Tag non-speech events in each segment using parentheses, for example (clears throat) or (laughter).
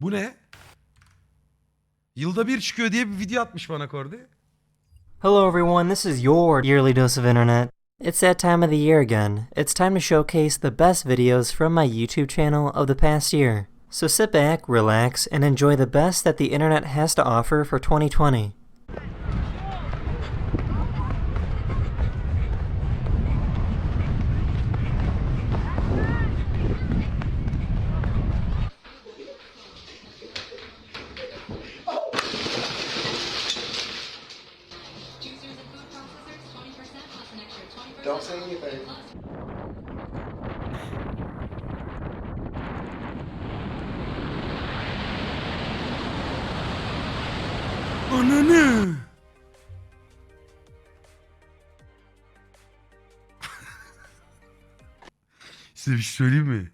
Bu ne? Yılda bir çıkıyor diye bir video atmış bana Kordi. Hello everyone, this is your yearly dose of internet. It's that time of the year again. It's time to showcase the best videos from my YouTube channel of the past year. So sit back, relax, and enjoy the best that the internet has to offer for 2020. (laughs) Size bir şey söyleyeyim mi?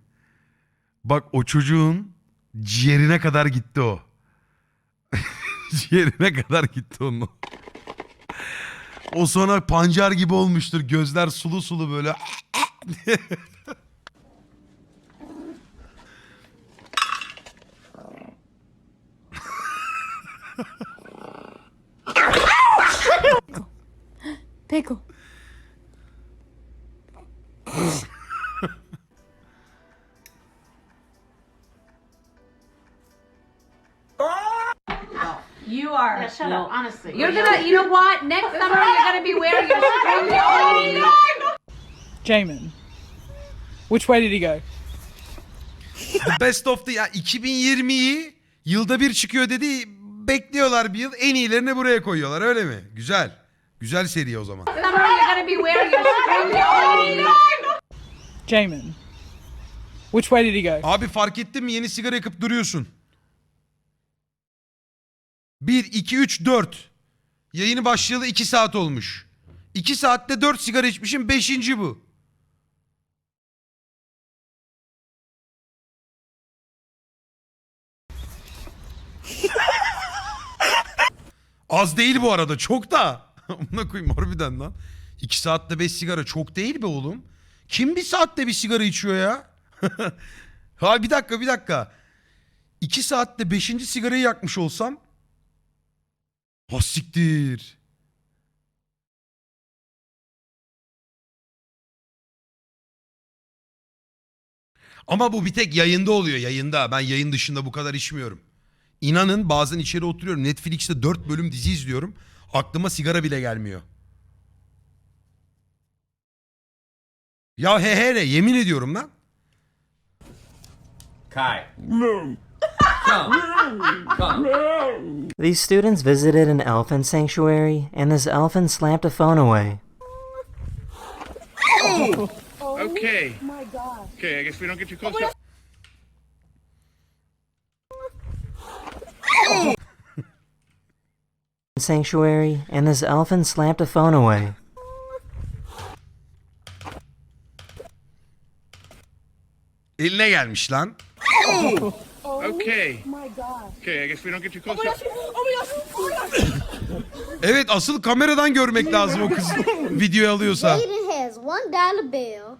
Bak o çocuğun ciğerine kadar gitti o. (laughs) ciğerine kadar gitti onun. O sonra pancar gibi olmuştur. Gözler sulu sulu böyle. (laughs) Pickle. You are. Yeah, shut up, honestly. You're gonna. You know what? Next summer you're gonna be wearing your (laughs) string. Jamin. Which way did he go? The best of the ya 2020'yi yılda bir çıkıyor dedi. Bekliyorlar bir yıl. En iyilerini buraya koyuyorlar öyle mi? Güzel. Güzel seri o zaman. Summer you're gonna be wearing your string only. Jamin. Which way did he go? Abi fark ettin mi yeni sigara yakıp duruyorsun. 1, 2, 3, 4. Yayını başlayalı 2 saat olmuş. 2 saatte 4 sigara içmişim 5. bu. Az değil bu arada çok da. (laughs) Amına koyayım harbiden lan. 2 saatte 5 sigara çok değil be oğlum. Kim bir saatte bir sigara içiyor ya? (laughs) ha bir dakika bir dakika. 2 saatte 5. sigarayı yakmış olsam. Ha siktir. Ama bu bir tek yayında oluyor yayında. Ben yayın dışında bu kadar içmiyorum. İnanın bazen içeri oturuyorum. Netflix'te 4 bölüm dizi izliyorum. Aklıma sigara bile gelmiyor. Ya he he ne yemin ediyorum lan. Kai. Come. Come. These students visited an elephant sanctuary, and this elephant slapped a phone away. Okay. Oh my god. Okay, I guess we don't get too close. to- Sanctuary, and this elephant slapped a phone away. Eline gelmiş lan. Okay. Oh my god. Okay, I guess we don't get too close. to- Evet asıl kameradan görmek lazım o kız videoyu alıyorsa. Jaden has one dollar bill,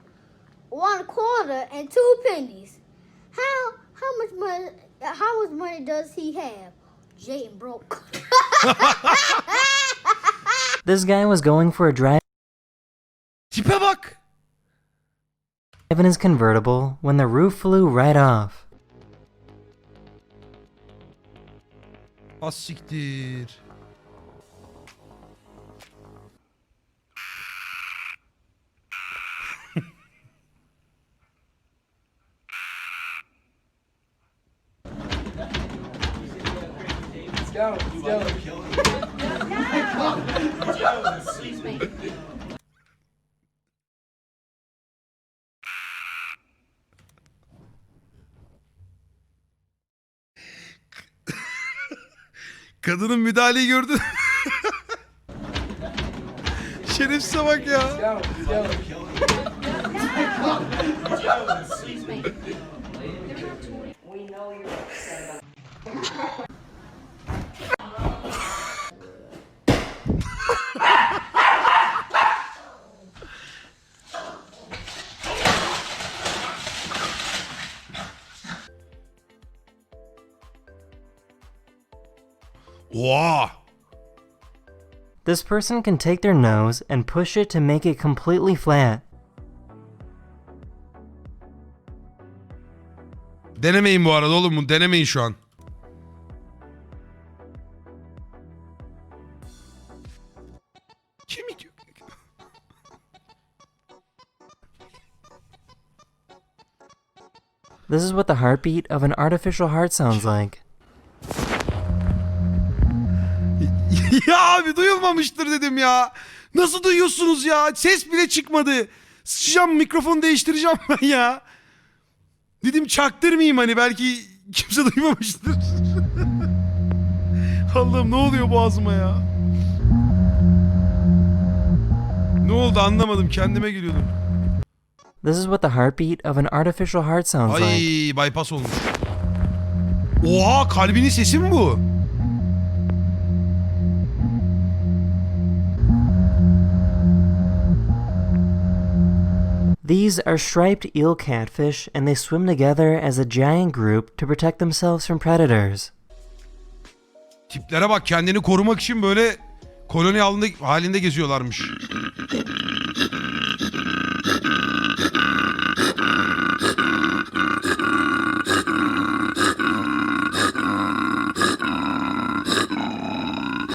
one quarter, and two pennies. How how much money? How much money does he have? Jaden broke. (laughs) This guy was going for a drive Tipe bak. in his convertible when the roof flew right off. (laughs) Kadının müdahaleyi gördün. (laughs) Şerefsize bak ya. Excuse me. Oha. This person can take their nose and push it to make it completely flat. Denemeyin bu arada oğlum. bunu Denemeyin şu an. This is what the heartbeat of an artificial heart sounds like. (laughs) ya abi duyulmamıştır dedim ya. Nasıl duyuyorsunuz ya? Ses bile çıkmadı. Sıçacağım mikrofonu değiştireceğim (laughs) ben ya. Dedim çaktırmayayım hani belki kimse (laughs) duymamıştır. Allah'ım ne oluyor boğazıma ya? Ne oldu anlamadım kendime geliyordum. This is what the heartbeat of an artificial heart sounds Ay like. bypass olmuş. Oha kalbinin sesi mi bu? These are striped eel catfish and they swim together as a giant group to protect themselves from predators. Tiplere bak kendini korumak için böyle koloni halinde, halinde geziyorlarmış.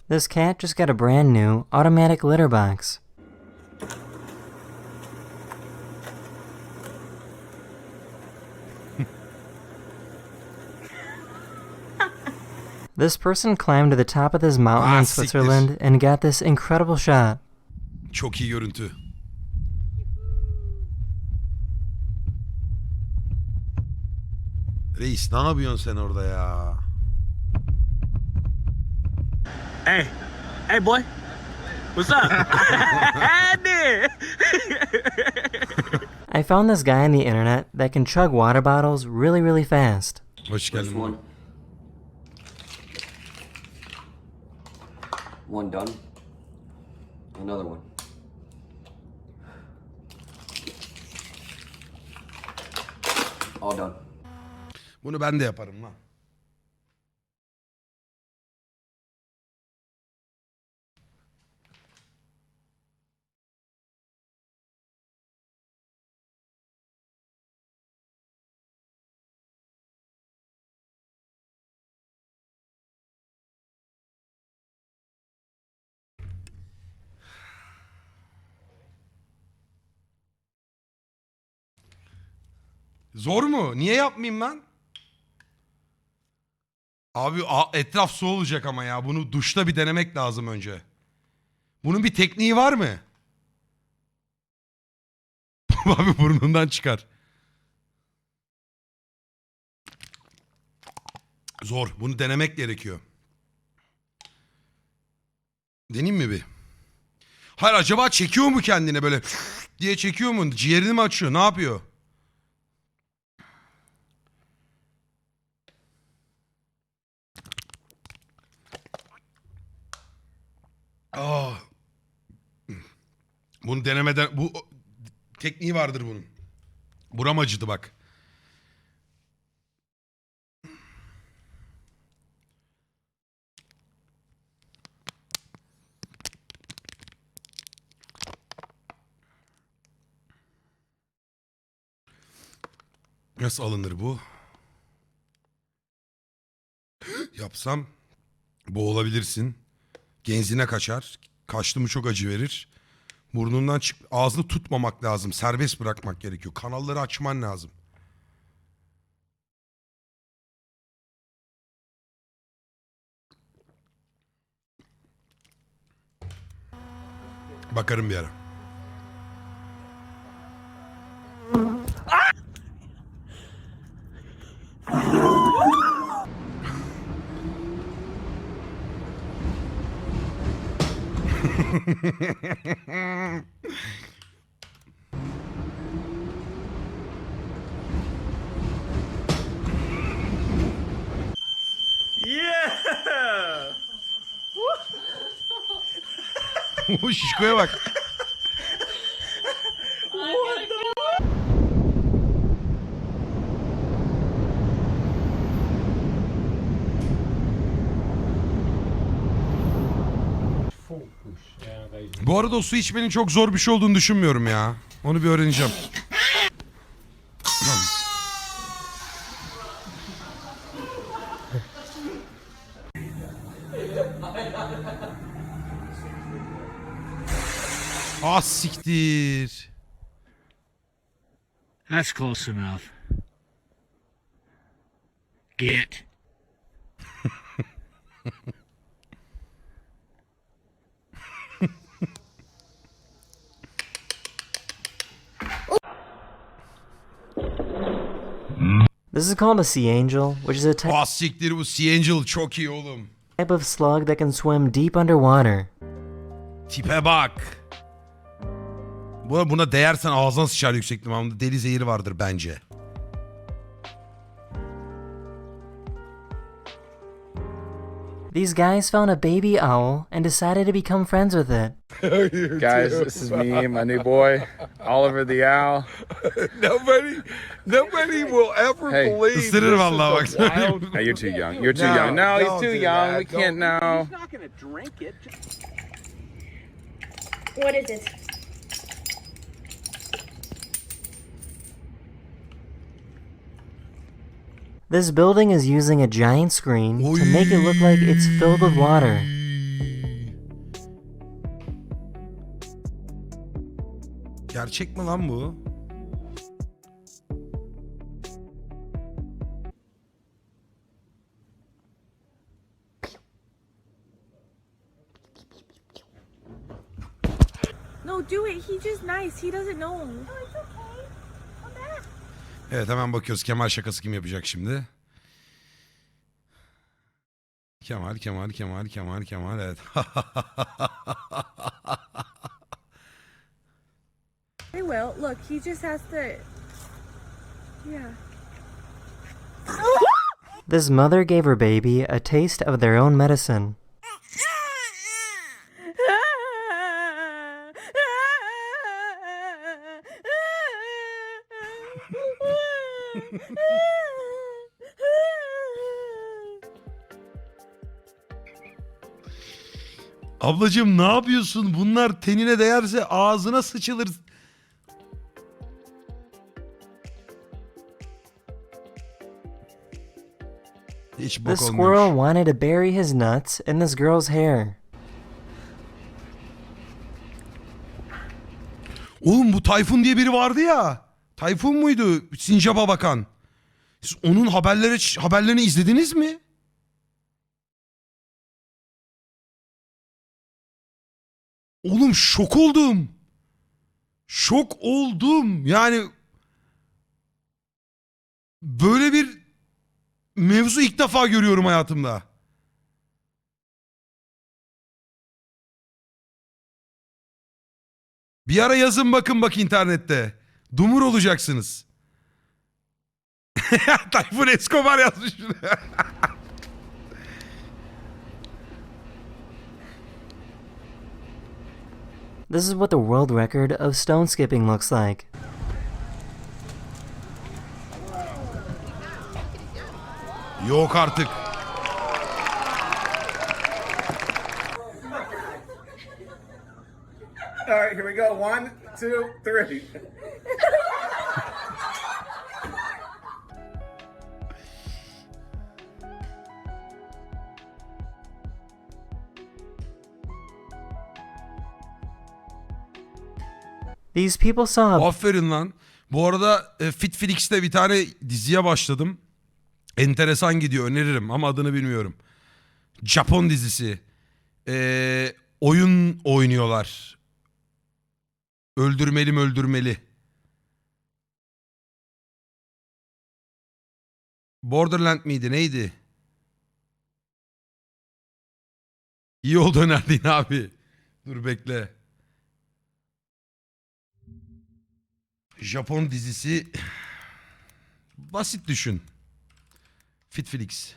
This cat just got a brand new automatic litter box. This person climbed to the top of this mountain Ah, in siktir. Switzerland and got this incredible shot. Çok iyi görüntü. Reis ne yapıyorsun sen orada ya? Hey, hey, boy. What's up? (laughs) Andy! I found this guy on the internet that can chug water bottles really, really fast. Hoş geldin. One. One done. Another one. All done. Bunu ben de yaparım lan. Zor mu? Niye yapmayayım lan? Abi etraf su olacak ama ya. Bunu duşta bir denemek lazım önce. Bunun bir tekniği var mı? (laughs) Abi burnundan çıkar. Zor. Bunu denemek gerekiyor. Deneyim mi bir? Hayır acaba çekiyor mu kendine böyle (laughs) diye çekiyor mu? Ciğerini mi açıyor? Ne yapıyor? Ah. Bunu denemeden bu tekniği vardır bunun. Buram acıdı bak. Nasıl alınır bu? Yapsam boğulabilirsin. Genzine kaçar. Kaçtı mı çok acı verir. Burnundan çık ağzını tutmamak lazım. Serbest bırakmak gerekiyor. Kanalları açman lazım. Bakarım bir ara. şişkoya bak. Bu arada o su içmenin çok zor bir şey olduğunu düşünmüyorum ya. Onu bir öğreneceğim. Ah siktir. That's close enough. Get. This is called a sea angel, which is a type Ah siktir bu Sea Angel çok iyi oğlum. of slug that can swim deep underwater. Tipe bak. Bu buna değersen ağzına sıçar yüksek ihtimalle. Deli zehiri vardır bence. These guys found a baby owl and decided to become friends with it. (laughs) Guys, this is me, my new boy, Oliver the Owl. (laughs) Nobody, nobody will ever Hey. believe Isırır this vallahi is bak. (laughs) Hey, you're too young. You're too No, young. No, he's don't too young. that. We can't know. not gonna drink it. What is it? This building is using a giant screen to make it look like it's filled with water. Gerçek mi lan bu? No, do it. He's just nice. He doesn't know. Evet hemen bakıyoruz Kemal şakası kim yapacak şimdi. Kemal, Kemal, Kemal, Kemal, Kemal evet. (laughs) They will. Look, he just has to. Yeah. This mother gave her baby a taste of their own medicine. Ablacığım ne yapıyorsun? Bunlar tenine değerse ağzına sıçılır. Hiç The bok squirrel olmamış. wanted to bury his nuts in this girl's hair. Oğlum bu Tayfun diye biri vardı ya. Tayfun muydu? Sincap'a bakan. Siz onun haberleri haberlerini izlediniz mi? Oğlum şok oldum. Şok oldum. Yani böyle bir mevzu ilk defa görüyorum hayatımda. Bir ara yazın bakın bak internette. Dumur olacaksınız. (laughs) Tayfun Escobar yazmış. (laughs) This is what the world record of stone skipping looks like. Yok artık. All right, here we go. One, two, three. These people a Aferin lan. Bu arada e, Fitflix'te bir tane diziye başladım. Enteresan gidiyor öneririm ama adını bilmiyorum. Japon dizisi. Ee, oyun oynuyorlar. Öldürmeli mi öldürmeli. Borderland miydi neydi? İyi oldu önerdiğin abi. Dur bekle. Japon dizisi basit düşün. Fitflix.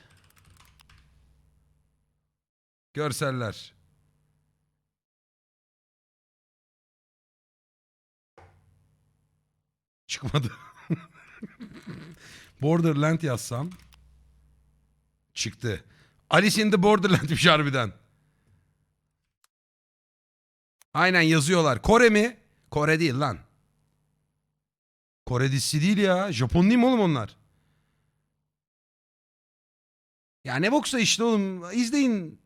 Görseller. Çıkmadı. (laughs) Borderland yazsam çıktı. Alice in the Borderland'miş harbiden. Aynen yazıyorlar. Kore mi? Kore değil lan. Kore dizisi değil ya. Japon değil mi oğlum onlar? Ya ne boksa işte oğlum. İzleyin.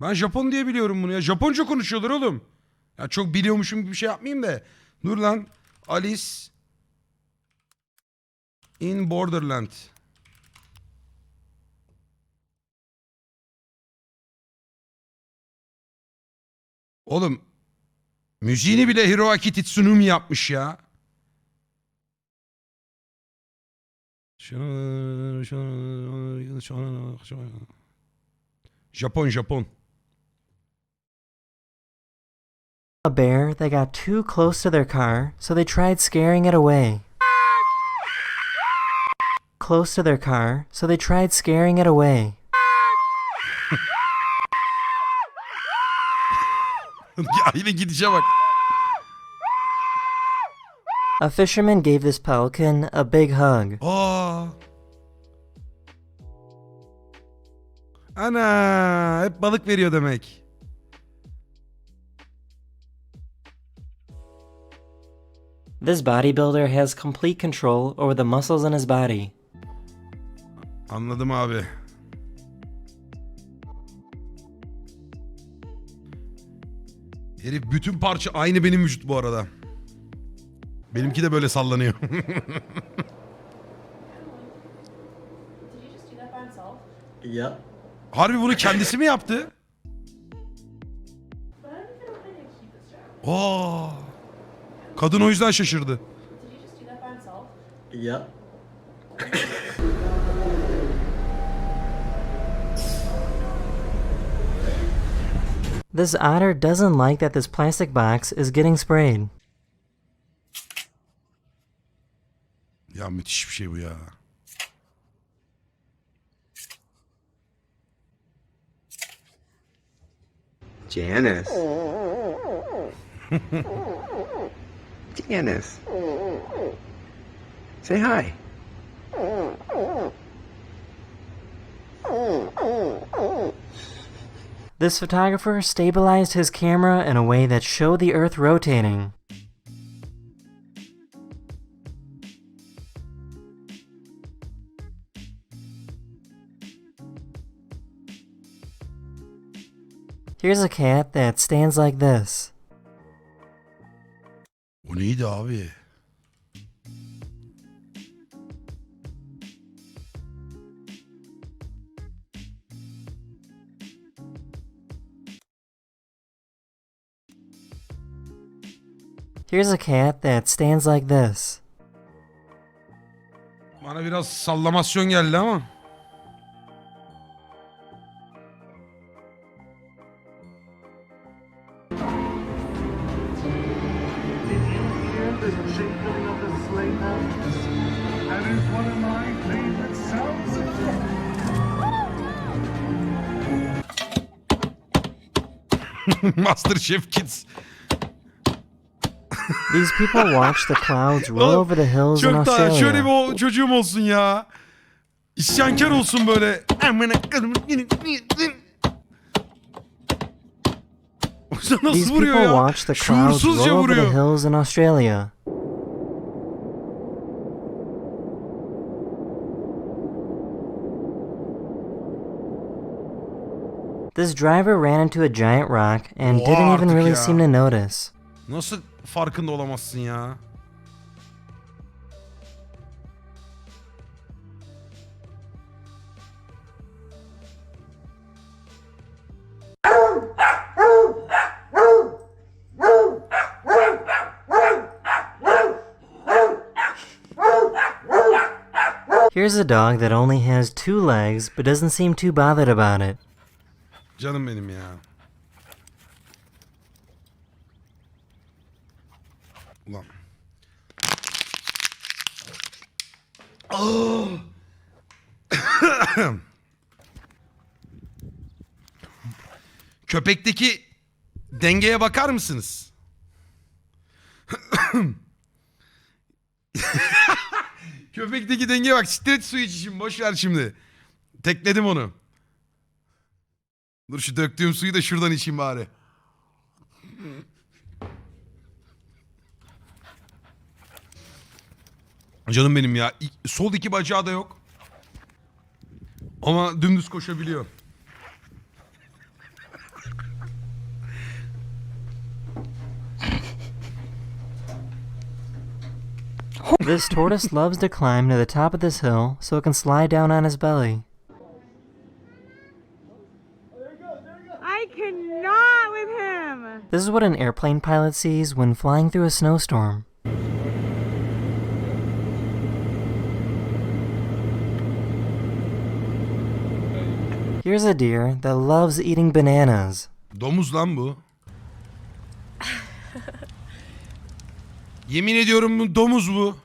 Ben Japon diye biliyorum bunu ya. Japonca konuşuyorlar oğlum. Ya çok biliyormuşum gibi bir şey yapmayayım da. Dur lan. Alice in Borderland. Oğlum müziğini bile Hiroaki yapmış ya. Japon Japon. A bear that got too close to their car, so they tried scaring it away. Close to their car, so they tried scaring it away. (laughs) yine gidişe bak. A fisherman gave this pelican a big hug. Aa. Ana hep balık veriyor demek. This bodybuilder has complete control over the muscles in his body. Anladım abi. Herif bütün parça aynı benim vücut bu arada. Benimki de böyle sallanıyor. (laughs) Yep. Harbi bunu kendisi mi yaptı? Aa. Kadın o yüzden şaşırdı. Yep. This otter doesn't like that this plastic box is getting sprayed. Ya müthiş bir şey bu ya. Janice. (laughs) Janice. Say hi. (laughs) This photographer stabilized his camera in a way that showed the Earth rotating. Here's a cat that stands like this. Here's a cat that stands like this. Bana biraz sallamasyon geldi ama. (laughs) Master Chef Kids. These people watch the clouds (laughs) roll over the hills in Çok da şöyle Australia. bir o- çocuğum olsun ya. İsyankar olsun böyle. Amına koyayım. (laughs) Nasıl These vuruyor people ya? watch the clouds Şuursuzca roll over the vuruyor. hills in Australia. This driver ran into a giant rock and Oha didn't even artık really ya. seem to notice. Nasıl farkında olamazsın ya? Here's a dog that only has two legs but doesn't seem too bothered about it. Canım benim ya. Köpekteki dengeye bakar mısınız? (laughs) Köpekteki dengeye bak. Siktir et su iç şimdi. Boş ver şimdi. Tekledim onu. Dur şu döktüğüm suyu da şuradan içeyim bari. Canım benim ya. Sol iki bacağı da yok. Ama dümdüz koşabiliyor. This tortoise loves to climb to the top of this hill so it can slide down on his belly. I cannot with him. This is what an airplane pilot sees when flying through a snowstorm. Here's a deer that loves eating bananas. Domuz lan bu. (laughs) Yemin ediyorum bu domuz bu.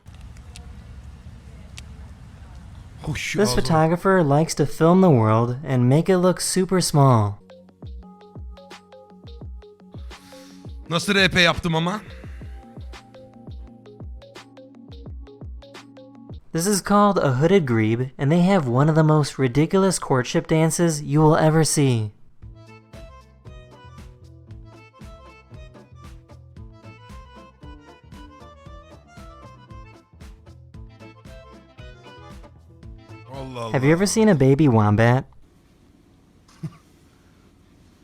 Oh, Hoş This photographer likes to film the world and make it look super small. Nasıl RP yaptım ama? This is called a hooded grebe, and they have one of the most ridiculous courtship dances you will ever see. You ever seen a baby wombat? (laughs)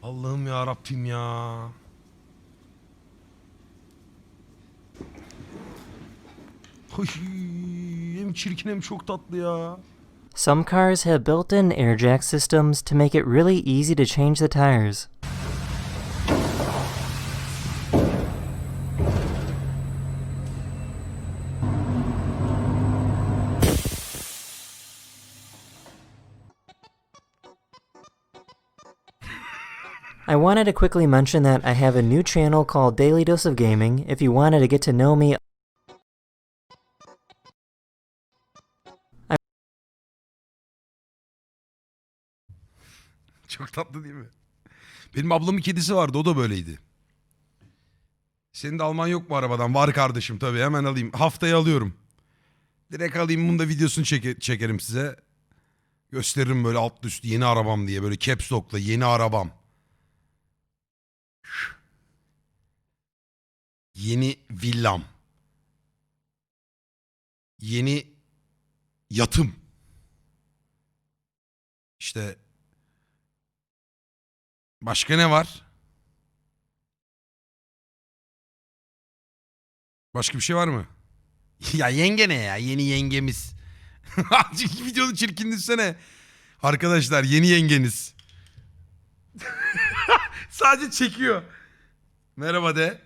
Allah'ım ya Rabbim ya. Hem çirkin hem çok tatlı ya. Some cars have built in air jack systems to make it really easy to change the tires. I wanted to quickly mention that I have a new channel called Daily Dose of Gaming if you wanted to get to know me Çok tatlı değil mi? Benim ablamın kedisi vardı o da böyleydi. Senin de alman yok mu arabadan? Var kardeşim tabii hemen alayım. Haftaya alıyorum. Direkt alayım bunu da videosunu çeke- çekerim size. Gösteririm böyle alt üst yeni arabam diye böyle caps lock'la yeni arabam. Yeni villam. Yeni yatım. İşte Başka ne var? Başka bir şey var mı? (laughs) ya yenge ne ya? Yeni yengemiz. (laughs) Videonun çirkinliğine. Arkadaşlar yeni yengeniz. (laughs) Sadece çekiyor. Merhaba de.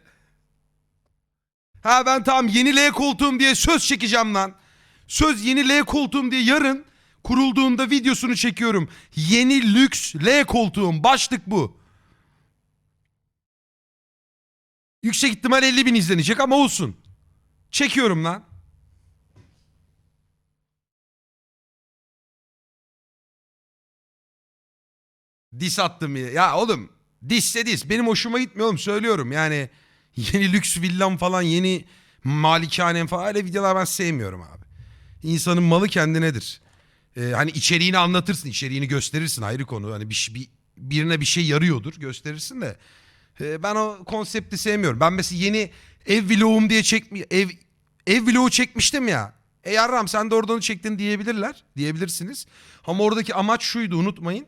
Ha ben tamam yeni L koltuğum diye söz çekeceğim lan. Söz yeni L koltuğum diye yarın kurulduğunda videosunu çekiyorum. Yeni lüks L koltuğum başlık bu. Yüksek ihtimal 50 bin izlenecek ama olsun. Çekiyorum lan. Dis attım ya. Ya oğlum disse dis. Benim hoşuma gitmiyor oğlum söylüyorum. Yani yeni lüks villam falan yeni malikanem falan öyle videolar ben sevmiyorum abi. İnsanın malı kendinedir. Ee, hani içeriğini anlatırsın, içeriğini gösterirsin ayrı konu. Hani bir, bir birine bir şey yarıyordur, gösterirsin de. Ee, ben o konsepti sevmiyorum. Ben mesela yeni ev vlogum diye çekmi ev ev vlogu çekmiştim ya. E yarram sen de oradan çektin diyebilirler, diyebilirsiniz. Ama oradaki amaç şuydu unutmayın.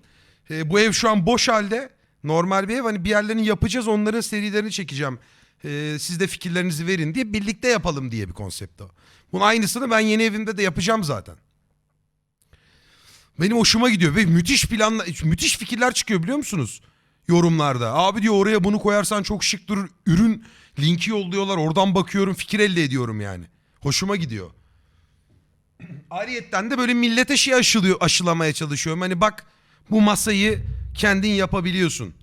Ee, bu ev şu an boş halde. Normal bir ev. Hani bir yerlerini yapacağız, onların serilerini çekeceğim. Ee, siz de fikirlerinizi verin diye birlikte yapalım diye bir konsept o. Bunun aynısını ben yeni evimde de yapacağım zaten. Benim hoşuma gidiyor ve müthiş planla müthiş fikirler çıkıyor biliyor musunuz? Yorumlarda. Abi diyor oraya bunu koyarsan çok şık durur. Ürün linki yolluyorlar. Oradan bakıyorum, fikir elde ediyorum yani. Hoşuma gidiyor. Ayrıyetten de böyle millete şey aşılıyor, aşılamaya çalışıyorum. Hani bak bu masayı kendin yapabiliyorsun.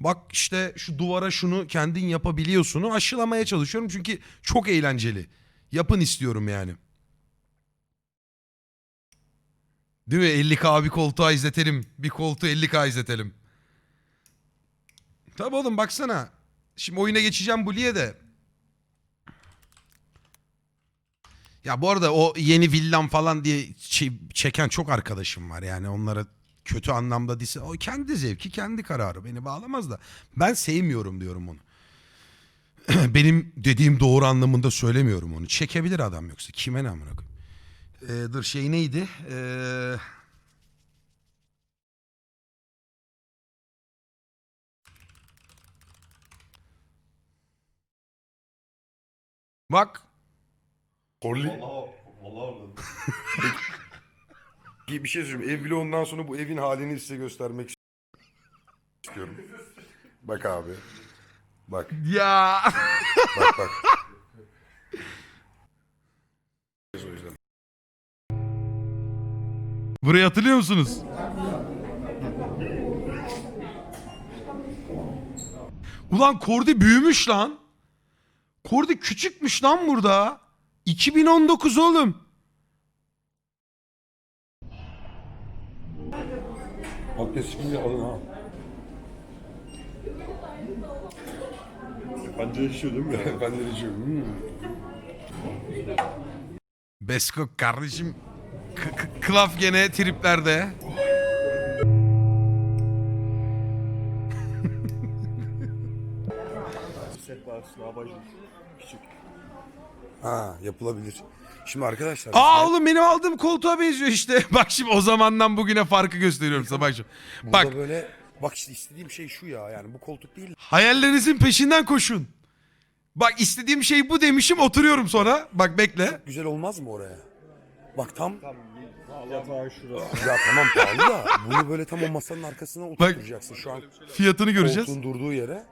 Bak işte şu duvara şunu kendin yapabiliyorsunu aşılamaya çalışıyorum. Çünkü çok eğlenceli. Yapın istiyorum yani. Değil mi? 50k bir koltuğa izletelim. Bir koltuğu 50k izletelim. Tabii oğlum baksana. Şimdi oyuna geçeceğim Bully'e de. Ya bu arada o yeni villam falan diye çe- çeken çok arkadaşım var yani onlara kötü anlamda değilse o kendi zevki kendi kararı beni bağlamaz da ben sevmiyorum diyorum onu. (clears throat) Benim dediğim doğru anlamında söylemiyorum onu. Çekebilir adam yoksa kime ne amına koyayım. Ee, dur şey neydi? Ee... Bak Korli. (laughs) bir şey söyleyeyim. Ev vlogundan sonra bu evin halini size göstermek istiyorum. Bak abi. Bak ya bak bak. Burayı hatırlıyor musunuz? Ulan Kordi büyümüş lan. Kordi küçükmüş lan burada. 2019 oğlum. Agresifini alın ha. Ben de yaşıyor değil mi? ben de yaşıyorum. Hmm. Besko kardeşim k- k- klaf gene triplerde. Ha yapılabilir. Şimdi arkadaşlar. Aa size oğlum benim aldığım koltuğa benziyor işte. (laughs) Bak şimdi o zamandan bugüne farkı gösteriyorum sana bak şimdi. burada Bak böyle bak işte istediğim şey şu ya yani bu koltuk değil. hayallerinizin peşinden koşun. Bak istediğim şey bu demişim oturuyorum sonra. Bak bekle. Güzel olmaz mı oraya? Bak tam. Ya tamam pahalı da bunu böyle tam o masanın arkasına oturtacaksın. Şu an Fiyatını göreceğiz. koltuğun durduğu yere.